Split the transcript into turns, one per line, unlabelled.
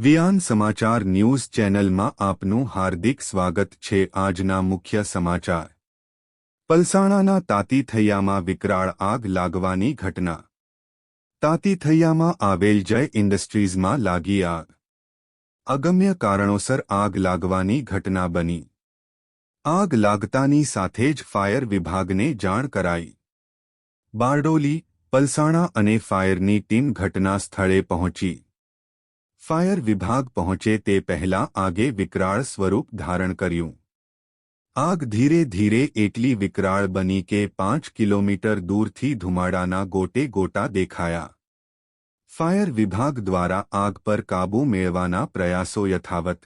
વિયાન સમાચાર ન્યૂઝ ચેનલમાં આપનું હાર્દિક સ્વાગત છે આજના મુખ્ય સમાચાર. પલસાણાના તાતીથૈયામાં વિકરાળ આગ લાગવાની ઘટના. તાતીથૈયામાં આવેલ જય ઇન્ડસ્ટ્રીઝમાં લાગી આગ. અગમ્ય કારણોસર આગ લાગવાની ઘટના બની. આગ લાગતાની સાથે જ ફાયર વિભાગને જાણ કરાઈ. બારડોલી, પલસાણા અને ફાયરની ટીમ ઘટના સ્થળે પહોંચી. ફાયર વિભાગ પહોંચે તે પહેલા આગે વિકરાળ સ્વરૂપ ધારણ કર્યું. આગ ધીરે ધીરે એટલી વિકરાળ બની કે પાંચ કિલોમીટર દૂરથી ધુમાડાના ગોટે ગોટા દેખાયા. ફાયર વિભાગ દ્વારા આગ પર કાબૂ મેળવવાના પ્રયાસો યથાવત